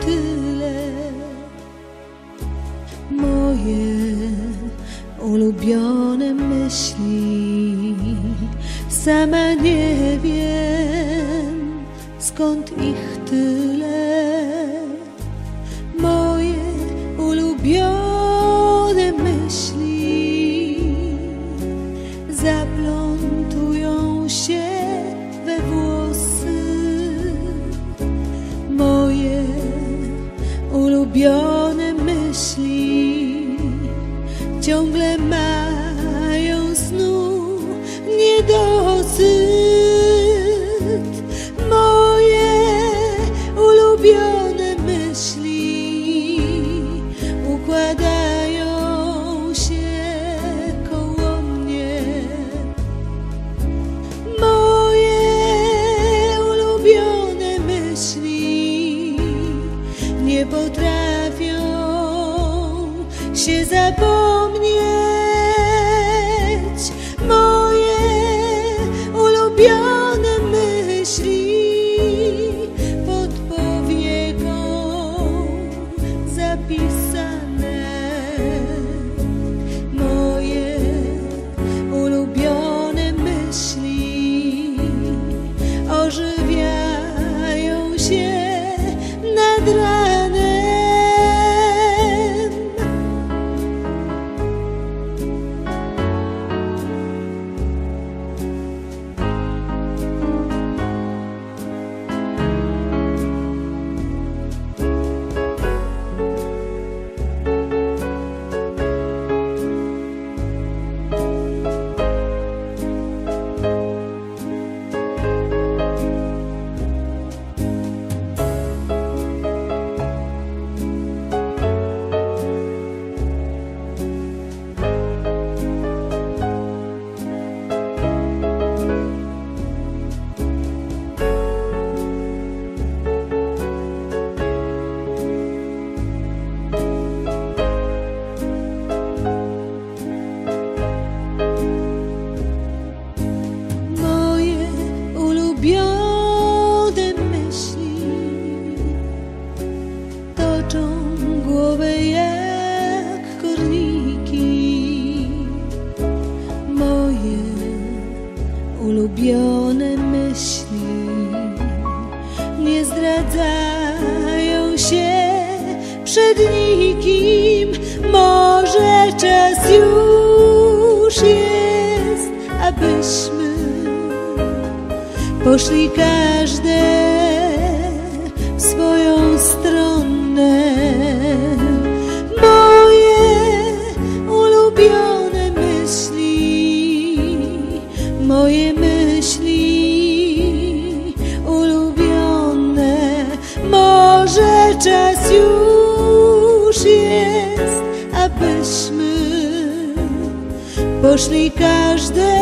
motyle. Moje ulubione myśli, sama nie wiem skąd ich tyle. Ulubione myśli. Ciągle mają się zapomnieć. Moje ulubione myśli pod powieką zapisane. Moje ulubione myśli ożywiają się ulubione myśli nie zdradzają się przed nikim. Może czas już jest, abyśmy poszli każde jest, abyśmy poszli każde